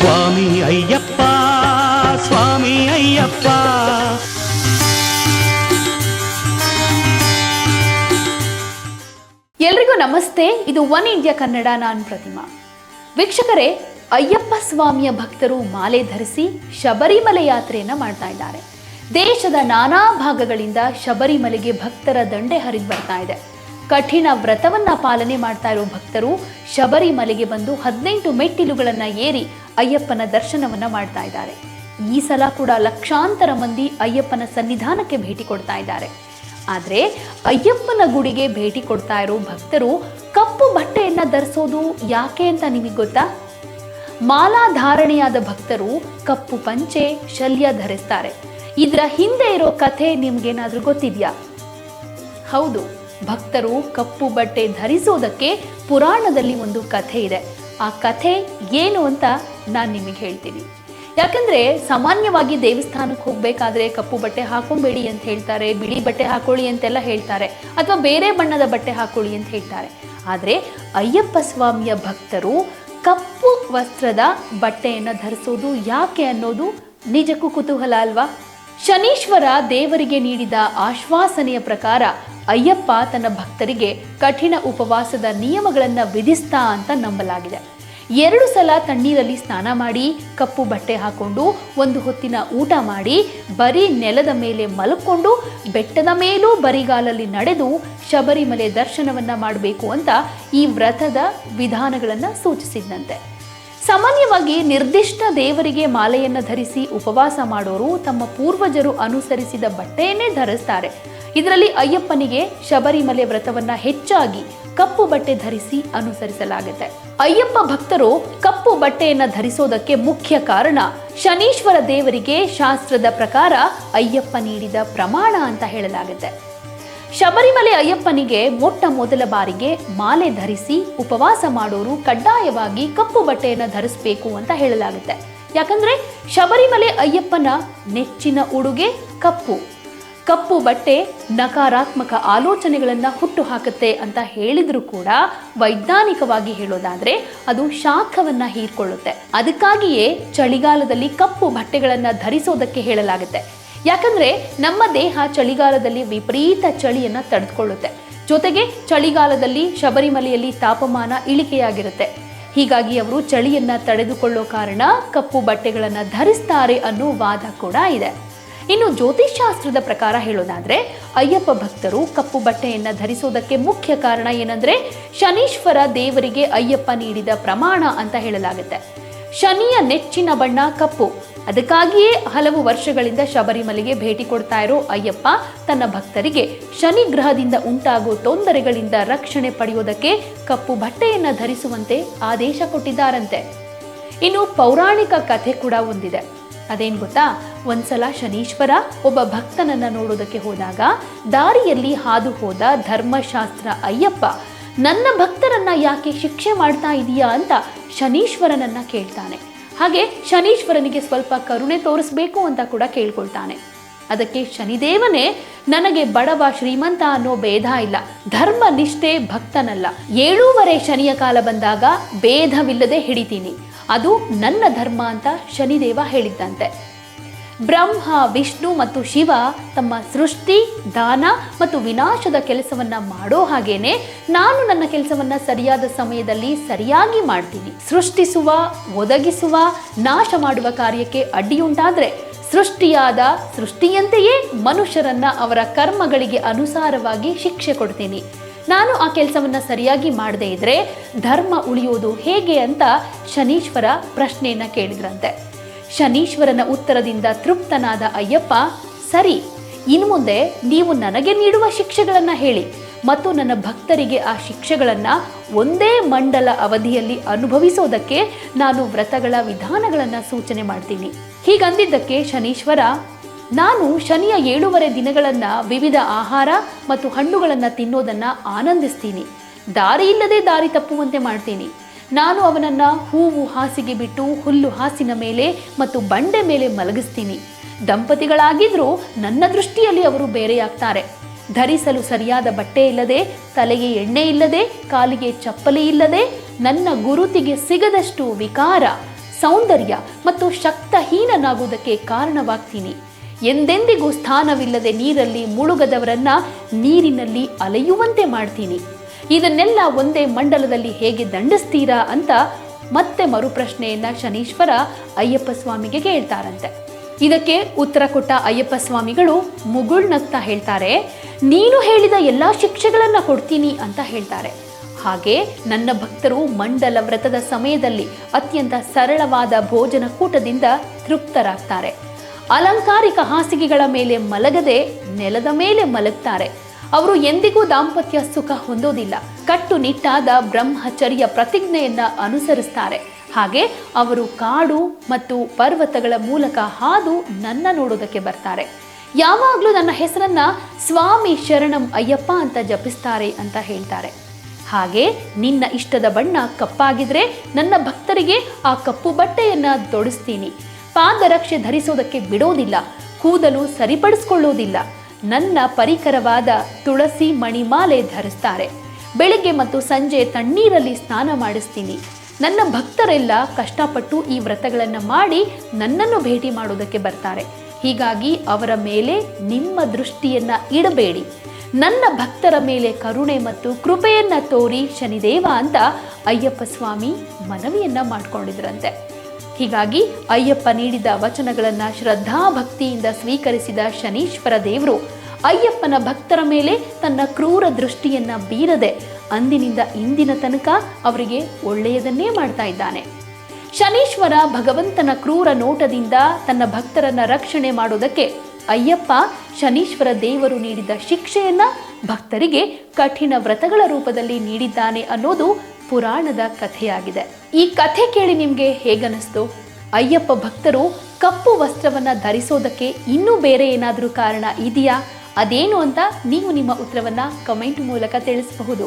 ಸ್ವಾಮಿ ಅಯ್ಯಪ್ಪ ಸ್ವಾಮಿ ಅಯ್ಯಪ್ಪ. ಎಲ್ರಿಗೂ ನಮಸ್ತೆ, ಇದು ಒನ್ ಇಂಡಿಯಾ ಕನ್ನಡ, ನಾನು ಪ್ರತಿಮಾ. ವೀಕ್ಷಕರೇ, ಅಯ್ಯಪ್ಪ ಸ್ವಾಮಿಯ ಭಕ್ತರು ಮಾಲೆ ಧರಿಸಿ ಶಬರಿಮಲೆ ಯಾತ್ರೆಯನ್ನ ಮಾಡ್ತಾ ಇದ್ದಾರೆ. ದೇಶದ ನಾನಾ ಭಾಗಗಳಿಂದ ಶಬರಿಮಲೆಗೆ ಭಕ್ತರ ದಂಡೆ ಹರಿದು ಬರ್ತಾ ಇದೆ. ಕಠಿಣ ವ್ರತವನ್ನ ಪಾಲನೆ ಮಾಡ್ತಾ ಇರೋ ಭಕ್ತರು ಶಬರಿಮಲೆಗೆ ಬಂದು ಹದಿನೆಂಟು ಮೆಟ್ಟಿಲುಗಳನ್ನ ಏರಿ ಅಯ್ಯಪ್ಪನ ದರ್ಶನವನ್ನ ಮಾಡ್ತಾ ಇದ್ದಾರೆ. ಈ ಸಲ ಕೂಡ ಲಕ್ಷಾಂತರ ಮಂದಿ ಅಯ್ಯಪ್ಪನ ಸನ್ನಿಧಾನಕ್ಕೆ ಭೇಟಿ ಕೊಡ್ತಾ ಇದ್ದಾರೆ. ಆದರೆ ಅಯ್ಯಪ್ಪನ ಗುಡಿಗೆ ಭೇಟಿ ಕೊಡ್ತಾ ಇರೋ ಭಕ್ತರು ಕಪ್ಪು ಬಟ್ಟೆಯನ್ನ ಧರಿಸೋದು ಯಾಕೆ ಅಂತ ನಿಮಗೆ ಗೊತ್ತಾ? ಮಾಲಾ ಧಾರಣೆಯಾದ ಭಕ್ತರು ಕಪ್ಪು ಪಂಚೆ, ಶಲ್ಯ ಧರಿಸ್ತಾರೆ. ಇದರ ಹಿಂದೆ ಇರೋ ಕಥೆ ನಿಮ್ಗೇನಾದ್ರೂ ಗೊತ್ತಿದ್ಯಾ? ಹೌದು, ಭಕ್ತರು ಕಪ್ಪು ಬಟ್ಟೆ ಧರಿಸೋದಕ್ಕೆ ಪುರಾಣದಲ್ಲಿ ಒಂದು ಕಥೆ ಇದೆ. ಆ ಕಥೆ ಏನು ಅಂತ ನಾನು ನಿಮಗೆ ಹೇಳ್ತೀನಿ. ಯಾಕಂದ್ರೆ ಸಾಮಾನ್ಯವಾಗಿ ದೇವಸ್ಥಾನಕ್ಕೆ ಹೋಗಬೇಕಾದ್ರೆ ಕಪ್ಪು ಬಟ್ಟೆ ಹಾಕೊಂಬೇಡಿ ಅಂತ ಹೇಳ್ತಾರೆ, ಬಿಳಿ ಬಟ್ಟೆ ಹಾಕೊಳ್ಳಿ ಅಂತೆಲ್ಲ ಹೇಳ್ತಾರೆ, ಅಥವಾ ಬೇರೆ ಬಣ್ಣದ ಬಟ್ಟೆ ಹಾಕೊಳ್ಳಿ ಅಂತ ಹೇಳ್ತಾರೆ. ಆದರೆ ಅಯ್ಯಪ್ಪ ಸ್ವಾಮಿಯ ಭಕ್ತರು ಕಪ್ಪು ವಸ್ತ್ರದ ಬಟ್ಟೆಯನ್ನು ಧರಿಸೋದು ಯಾಕೆ ಅನ್ನೋದು ನಿಜಕ್ಕೂ ಕುತೂಹಲ ಅಲ್ವಾ? ಶನೀಶ್ವರ ದೇವರಿಗೆ ನೀಡಿದ ಆಶ್ವಾಸನೆಯ ಪ್ರಕಾರ ಅಯ್ಯಪ್ಪ ತನ್ನ ಭಕ್ತರಿಗೆ ಕಠಿಣ ಉಪವಾಸದ ನಿಯಮಗಳನ್ನು ವಿಧಿಸ್ತಾ ಅಂತ ನಂಬಲಾಗಿದೆ. ಎರಡು ಸಲ ತಣ್ಣೀರಲ್ಲಿ ಸ್ನಾನ ಮಾಡಿ, ಕಪ್ಪು ಬಟ್ಟೆ ಹಾಕೊಂಡು, ಒಂದು ಹೊತ್ತಿನ ಊಟ ಮಾಡಿ, ಬರೀ ನೆಲದ ಮೇಲೆ ಮಲ್ಕೊಂಡು ಬೆಟ್ಟದ ಮೇಲೂ ಬರಿಗಾಲಲ್ಲಿ ನಡೆದು ಶಬರಿಮಲೆ ದರ್ಶನವನ್ನ ಮಾಡಬೇಕು ಅಂತ ಈ ವ್ರತದ ವಿಧಾನಗಳನ್ನು ಸೂಚಿಸಿದ್ದಂತೆ ಸಾಮಾನ್ಯವಾಗಿ ನಿರ್ದಿಷ್ಟ ದೇವರಿಗೆ ಮಾಲೆಯನ್ನು ಧರಿಸಿ ಉಪವಾಸ ಮಾಡೋರು ತಮ್ಮ ಪೂರ್ವಜರು ಅನುಸರಿಸಿದ ಬಟ್ಟೆಯನ್ನೇ ಧರಿಸ್ತಾರೆ. ಇದರಲ್ಲಿ ಅಯ್ಯಪ್ಪನಿಗೆ ಶಬರಿಮಲೆ ವ್ರತವನ್ನ ಹೆಚ್ಚಾಗಿ ಕಪ್ಪು ಬಟ್ಟೆ ಧರಿಸಿ ಅನುಸರಿಸಲಾಗುತ್ತೆ. ಅಯ್ಯಪ್ಪ ಭಕ್ತರು ಕಪ್ಪು ಬಟ್ಟೆಯನ್ನ ಧರಿಸೋದಕ್ಕೆ ಮುಖ್ಯ ಕಾರಣ ಶನೀಶ್ವರ ದೇವರಿಗೆ ಶಾಸ್ತ್ರದ ಪ್ರಕಾರ ಅಯ್ಯಪ್ಪ ನೀಡಿದ ಪ್ರಮಾಣ ಅಂತ ಹೇಳಲಾಗುತ್ತೆ. ಶಬರಿಮಲೆ ಅಯ್ಯಪ್ಪನಿಗೆ ಮೊಟ್ಟ ಮೊದಲ ಬಾರಿಗೆ ಮಾಲೆ ಧರಿಸಿ ಉಪವಾಸ ಮಾಡೋರು ಕಡ್ಡಾಯವಾಗಿ ಕಪ್ಪು ಬಟ್ಟೆಯನ್ನು ಧರಿಸಬೇಕು ಅಂತ ಹೇಳಲಾಗುತ್ತೆ. ಯಾಕಂದ್ರೆ ಶಬರಿಮಲೆ ಅಯ್ಯಪ್ಪನ ನೆಚ್ಚಿನ ಉಡುಗೆ ಕಪ್ಪು. ಕಪ್ಪು ಬಟ್ಟೆ, ನಕಾರಾತ್ಮಕ ಆಲೋಚನೆಗಳನ್ನು ಹುಟ್ಟು ಹಾಕುತ್ತೆ ಅಂತ ಹೇಳಿದರೂ ಕೂಡ ವೈಜ್ಞಾನಿಕವಾಗಿ ಹೇಳೋದಾದ್ರೆ ಅದು ಶಾಖವನ್ನ ಹೀರ್ಕೊಳ್ಳುತ್ತೆ. ಅದಕ್ಕಾಗಿಯೇ ಚಳಿಗಾಲದಲ್ಲಿ ಕಪ್ಪು ಬಟ್ಟೆಗಳನ್ನು ಧರಿಸೋದಕ್ಕೆ ಹೇಳಲಾಗುತ್ತೆ. ಯಾಕಂದ್ರೆ ನಮ್ಮ ದೇಹ ಚಳಿಗಾಲದಲ್ಲಿ ವಿಪರೀತ ಚಳಿಯನ್ನ ತಡೆದುಕೊಳ್ಳುತ್ತೆ. ಜೊತೆಗೆ ಚಳಿಗಾಲದಲ್ಲಿ ಶಬರಿಮಲೆಯಲ್ಲಿ ತಾಪಮಾನ ಇಳಿಕೆಯಾಗಿರುತ್ತೆ. ಹೀಗಾಗಿ ಅವರು ಚಳಿಯನ್ನ ತಡೆದುಕೊಳ್ಳೋ ಕಾರಣ ಕಪ್ಪು ಬಟ್ಟೆಗಳನ್ನು ಧರಿಸ್ತಾರೆ ಅನ್ನೋ ವಾದ ಕೂಡ ಇದೆ. ಇನ್ನು ಜ್ಯೋತಿಷ್ಶಾಸ್ತ್ರದ ಪ್ರಕಾರ ಹೇಳೋದಾದ್ರೆ, ಅಯ್ಯಪ್ಪ ಭಕ್ತರು ಕಪ್ಪು ಬಟ್ಟೆಯನ್ನ ಧರಿಸೋದಕ್ಕೆ ಮುಖ್ಯ ಕಾರಣ ಏನಂದ್ರೆ, ಶನೀಶ್ವರ ದೇವರಿಗೆ ಅಯ್ಯಪ್ಪ ನೀಡಿದ ಪ್ರಮಾಣ ಅಂತ ಹೇಳಲಾಗುತ್ತೆ. ಶನಿಯ ನೆಚ್ಚಿನ ಬಣ್ಣ ಕಪ್ಪು. ಅದಕ್ಕಾಗಿಯೇ ಹಲವು ವರ್ಷಗಳಿಂದ ಶಬರಿಮಲೆಗೆ ಭೇಟಿ ಕೊಡ್ತಾ ಇರೋ ಅಯ್ಯಪ್ಪ ತನ್ನ ಭಕ್ತರಿಗೆ ಶನಿ ಗ್ರಹದಿಂದ ಉಂಟಾಗೋ ತೊಂದರೆಗಳಿಂದ ರಕ್ಷಣೆ ಪಡೆಯೋದಕ್ಕೆ ಕಪ್ಪು ಬಟ್ಟೆಯನ್ನ ಧರಿಸುವಂತೆ ಆದೇಶ ಕೊಟ್ಟಿದ್ದಾರಂತೆ. ಇನ್ನು ಪೌರಾಣಿಕ ಕಥೆ ಕೂಡ ಒಂದಿದೆ. ಅದೇನ್ ಗೊತ್ತಾ? ಒಂದ್ಸಲ ಶನೀಶ್ವರ ಒಬ್ಬ ಭಕ್ತನನ್ನು ನೋಡೋದಕ್ಕೆ ಹೋದಾಗ ದಾರಿಯಲ್ಲಿ ಹಾದು ಹೋದ ಧರ್ಮಶಾಸ್ತ್ರ ಅಯ್ಯಪ್ಪ, ನನ್ನ ಭಕ್ತರನ್ನ ಯಾಕೆ ಶಿಕ್ಷೆ ಮಾಡ್ತಾ ಇದೀಯಾ? ಅಂತ ಶನೀಶ್ವರನನ್ನ ಕೇಳ್ತಾನೆ. ಹಾಗೆ ಶನೀಶ್ವರನಿಗೆ ಸ್ವಲ್ಪ ಕರುಣೆ ತೋರಿಸ್ಬೇಕು ಅಂತ ಕೂಡ ಕೇಳ್ಕೊಳ್ತಾನೆ. ಅದಕ್ಕೆ ಶನಿದೇವನೇ, ನನಗೆ ಬಡವ ಶ್ರೀಮಂತ ಅನ್ನೋ ಭೇದ ಇಲ್ಲ. ಧರ್ಮ ನಿಷ್ಠೆ ಭಕ್ತನಲ್ಲ. ಏಳೂವರೆ ಶನಿಯ ಕಾಲ ಬಂದಾಗ ಭೇದವಿಲ್ಲದೆ ಹಿಡಿತೀನಿ. ಅದು ನನ್ನ ಧರ್ಮ ಅಂತ ಶನಿದೇವ ಹೇಳಿದ್ದಂತೆ. ಬ್ರಹ್ಮ, ವಿಷ್ಣು ಮತ್ತು ಶಿವ ತಮ್ಮ ಸೃಷ್ಟಿ, ದಾನ ಮತ್ತು ವಿನಾಶದ ಕೆಲಸವನ್ನ ಮಾಡೋ ಹಾಗೇನೆ ನಾನು ನನ್ನ ಕೆಲಸವನ್ನ ಸರಿಯಾದ ಸಮಯದಲ್ಲಿ ಸರಿಯಾಗಿ ಮಾಡ್ತೀನಿ. ಸೃಷ್ಟಿಸುವ, ಒದಗಿಸುವ, ನಾಶ ಮಾಡುವ ಕಾರ್ಯಕ್ಕೆ ಅಡ್ಡಿಯುಂಟಾದ್ರೆ ಸೃಷ್ಟಿಯಾದ ಸೃಷ್ಟಿಯಂತೆಯೇ ಮನುಷ್ಯರನ್ನ ಅವರ ಕರ್ಮಗಳಿಗೆ ಅನುಸಾರವಾಗಿ ಶಿಕ್ಷೆ ಕೊಡ್ತೀನಿ. ನಾನು ಆ ಕೆಲಸವನ್ನ ಸರಿಯಾಗಿ ಮಾಡದೇ ಇದ್ದರೆ ಧರ್ಮ ಉಳಿಯೋದು ಹೇಗೆ ಅಂತ ಶನೀಶ್ವರ ಪ್ರಶ್ನೆಯನ್ನ ಕೇಳಿದ್ರಂತೆ. ಶನೀಶ್ವರನ ಉತ್ತರದಿಂದ ತೃಪ್ತನಾದ ಅಯ್ಯಪ್ಪ, ಸರಿ, ಇನ್ನು ಮುಂದೆ ನೀವು ನನಗೆ ನೀಡುವ ಶಿಕ್ಷೆಗಳನ್ನು ಹೇಳಿ, ಮತ್ತು ನನ್ನ ಭಕ್ತರಿಗೆ ಆ ಶಿಕ್ಷೆಗಳನ್ನು ಒಂದೇ ಮಂಡಲ ಅವಧಿಯಲ್ಲಿ ಅನುಭವಿಸೋದಕ್ಕೆ ನಾನು ವ್ರತಗಳ ವಿಧಾನಗಳನ್ನು ಸೂಚನೆ ಮಾಡ್ತೀನಿ. ಹೀಗಂದಿದ್ದಕ್ಕೆ ಶನೀಶ್ವರ ನಾನು ಶನಿಯ ಏಳೂವರೆ ದಿನಗಳನ್ನು ವಿವಿಧ ಆಹಾರ ಮತ್ತು ಹಣ್ಣುಗಳನ್ನು ತಿನ್ನೋದನ್ನು ಆನಂದಿಸ್ತೀನಿ. ದಾರಿ ಇಲ್ಲದೆ ದಾರಿ ತಪ್ಪುವಂತೆ ಮಾಡ್ತೀನಿ. ನಾನು ಅವನನ್ನು ಹೂವು ಹಾಸಿಗೆ ಬಿಟ್ಟು ಹುಲ್ಲು ಹಾಸಿನ ಮೇಲೆ ಮತ್ತು ಬಂಡೆ ಮೇಲೆ ಮಲಗಿಸ್ತೀನಿ. ದಂಪತಿಗಳಾಗಿದ್ರೂ ನನ್ನ ದೃಷ್ಟಿಯಲ್ಲಿ ಅವರು ಬೇರೆಯಾಗ್ತಾರೆ. ಧರಿಸಲು ಸರಿಯಾದ ಬಟ್ಟೆ ಇಲ್ಲದೆ, ತಲೆಗೆ ಎಣ್ಣೆ ಇಲ್ಲದೆ, ಕಾಲಿಗೆ ಚಪ್ಪಲಿ ಇಲ್ಲದೆ, ನನ್ನ ಗುರುತಿಗೆ ಸಿಗದಷ್ಟು ವಿಕಾರ, ಸೌಂದರ್ಯ ಮತ್ತು ಶಕ್ತಹೀನನಾಗುವುದಕ್ಕೆ ಕಾರಣವಾಗ್ತೀನಿ. ಎಂದೆಂದಿಗೂ ಸ್ಥಾನವಿಲ್ಲದೆ ನೀರಲ್ಲಿ ಮುಳುಗದವರನ್ನ ನೀರಿನಲ್ಲಿ ಅಲೆಯುವಂತೆ ಮಾಡ್ತೀನಿ. ಇದನ್ನೆಲ್ಲ ಒಂದೇ ಮಂಡಲದಲ್ಲಿ ಹೇಗೆ ದಂಡಿಸ್ತೀರಾ ಅಂತ ಮತ್ತೆ ಮರುಪ್ರಶ್ನೆಯನ್ನ ಶನೀಶ್ವರ ಅಯ್ಯಪ್ಪ ಸ್ವಾಮಿಗೆ ಕೇಳ್ತಾರಂತೆ. ಇದಕ್ಕೆ ಉತ್ತರ ಕೊಟ್ಟ ಅಯ್ಯಪ್ಪ ಸ್ವಾಮಿಗಳು ಮುಗುಳ್ನಗ್ತಾ ಹೇಳ್ತಾರೆ, ನೀನು ಹೇಳಿದ ಎಲ್ಲ ಶಿಕ್ಷೆಗಳನ್ನ ಕೊಡ್ತೀನಿ ಅಂತ ಹೇಳ್ತಾರೆ. ಹಾಗೆ ನನ್ನ ಭಕ್ತರು ಮಂಡಲ ವ್ರತದ ಸಮಯದಲ್ಲಿ ಅತ್ಯಂತ ಸರಳವಾದ ಭೋಜನ ಕೂಟದಿಂದ ತೃಪ್ತರಾಗ್ತಾರೆ. ಅಲಂಕಾರಿಕ ಹಾಸಿಗೆಗಳ ಮೇಲೆ ಮಲಗದೆ ನೆಲದ ಮೇಲೆ ಮಲಗ್ತಾರೆ. ಅವರು ಎಂದಿಗೂ ದಾಂಪತ್ಯ ಸುಖ ಹೊಂದೋದಿಲ್ಲ. ಕಟ್ಟುನಿಟ್ಟಾದ ಬ್ರಹ್ಮಚರ್ಯ ಪ್ರತಿಜ್ಞೆಯನ್ನ ಅನುಸರಿಸ್ತಾರೆ. ಹಾಗೆ ಅವರು ಕಾಡು ಮತ್ತು ಪರ್ವತಗಳ ಮೂಲಕ ಹಾದು ನನ್ನ ನೋಡೋದಕ್ಕೆ ಬರ್ತಾರೆ. ಯಾವಾಗಲೂ ನನ್ನ ಹೆಸರನ್ನ ಸ್ವಾಮಿ ಶರಣಂ ಅಯ್ಯಪ್ಪ ಅಂತ ಜಪಿಸ್ತಾರೆ ಅಂತ ಹೇಳ್ತಾರೆ. ಹಾಗೆ ನಿನ್ನ ಇಷ್ಟದ ಬಣ್ಣ ಕಪ್ಪಾಗಿದ್ರೆ ನನ್ನ ಭಕ್ತರಿಗೆ ಆ ಕಪ್ಪು ಬಟ್ಟೆಯನ್ನ ತೊಡಿಸ್ತೀನಿ. ಪಾದರಕ್ಷೆ ಧರಿಸೋದಕ್ಕೆ ಬಿಡೋದಿಲ್ಲ, ಕೂದಲು ಸರಿಪಡಿಸ್ಕೊಳ್ಳೋದಿಲ್ಲ. ನನ್ನ ಪರಿಕರವಾದ ತುಳಸಿ ಮಣಿಮಾಲೆ ಧರಿಸ್ತಾರೆ. ಬೆಳಿಗ್ಗೆ ಮತ್ತು ಸಂಜೆ ತಣ್ಣೀರಲ್ಲಿ ಸ್ನಾನ ಮಾಡಿಸ್ತೀನಿ. ನನ್ನ ಭಕ್ತರೆಲ್ಲ ಕಷ್ಟಪಟ್ಟು ಈ ವ್ರತಗಳನ್ನು ಮಾಡಿ ನನ್ನನ್ನು ಭೇಟಿ ಮಾಡೋದಕ್ಕೆ ಬರ್ತಾರೆ. ಹೀಗಾಗಿ ಅವರ ಮೇಲೆ ನಿಮ್ಮ ದೃಷ್ಟಿಯನ್ನು ಇಡಬೇಡಿ. ನನ್ನ ಭಕ್ತರ ಮೇಲೆ ಕರುಣೆ ಮತ್ತು ಕೃಪೆಯನ್ನು ತೋರಿ ಶನಿದೇವ ಅಂತ ಅಯ್ಯಪ್ಪ ಸ್ವಾಮಿ ಮನವಿಯನ್ನು ಮಾಡ್ಕೊಂಡಿದ್ರಂತೆ. ಹೀಗಾಗಿ ಅಯ್ಯಪ್ಪ ನೀಡಿದ ವಚನಗಳನ್ನು ಶ್ರದ್ಧಾ ಭಕ್ತಿಯಿಂದ ಸ್ವೀಕರಿಸಿದ ಶನೀಶ್ವರ ದೇವರು. ಅಯ್ಯಪ್ಪನ ಭಕ್ತರ ಮೇಲೆ ತನ್ನ ಕ್ರೂರ ದೃಷ್ಟಿಯನ್ನು ಬೀರದೆ ಅಂದಿನಿಂದ ಇಂದಿನ ತನಕ ಅವರಿಗೆ ಒಳ್ಳೆಯದನ್ನೇ ಮಾಡ್ತಾ ಇದ್ದಾನೆ. ಶನೀಶ್ವರ ಭಗವಂತನ ಕ್ರೂರ ನೋಟದಿಂದ ತನ್ನ ಭಕ್ತರನ್ನ ರಕ್ಷಣೆ ಮಾಡೋದಕ್ಕೆ ಅಯ್ಯಪ್ಪ ಶನೀಶ್ವರ ದೇವರು ನೀಡಿದ ಶಿಕ್ಷೆಯನ್ನ ಭಕ್ತರಿಗೆ ಕಠಿಣ ವ್ರತಗಳ ರೂಪದಲ್ಲಿ ನೀಡಿದ್ದಾನೆ ಅನ್ನೋದು ಪುರಾಣದ ಕಥೆಯಾಗಿದೆ. ಈ ಕಥೆ ಕೇಳಿ ನಿಮ್ಗೆ ಹೇಗನಿಸ್ತು ಅಯ್ಯಪ್ಪ ಭಕ್ತರು ಕಪ್ಪು ವಸ್ತ್ರವನ್ನ ಧರಿಸೋದಕ್ಕೆ ಇನ್ನೂ ಬೇರೆ ಏನಾದರೂ ಕಾರಣ ಇದೆಯಾ? ಅದೇನು ಅಂತ ನೀವು ನಿಮ್ಮ ಉತ್ತರವನ್ನ ಕಮೆಂಟ್ ಮೂಲಕ ತಿಳಿಸಬಹುದು.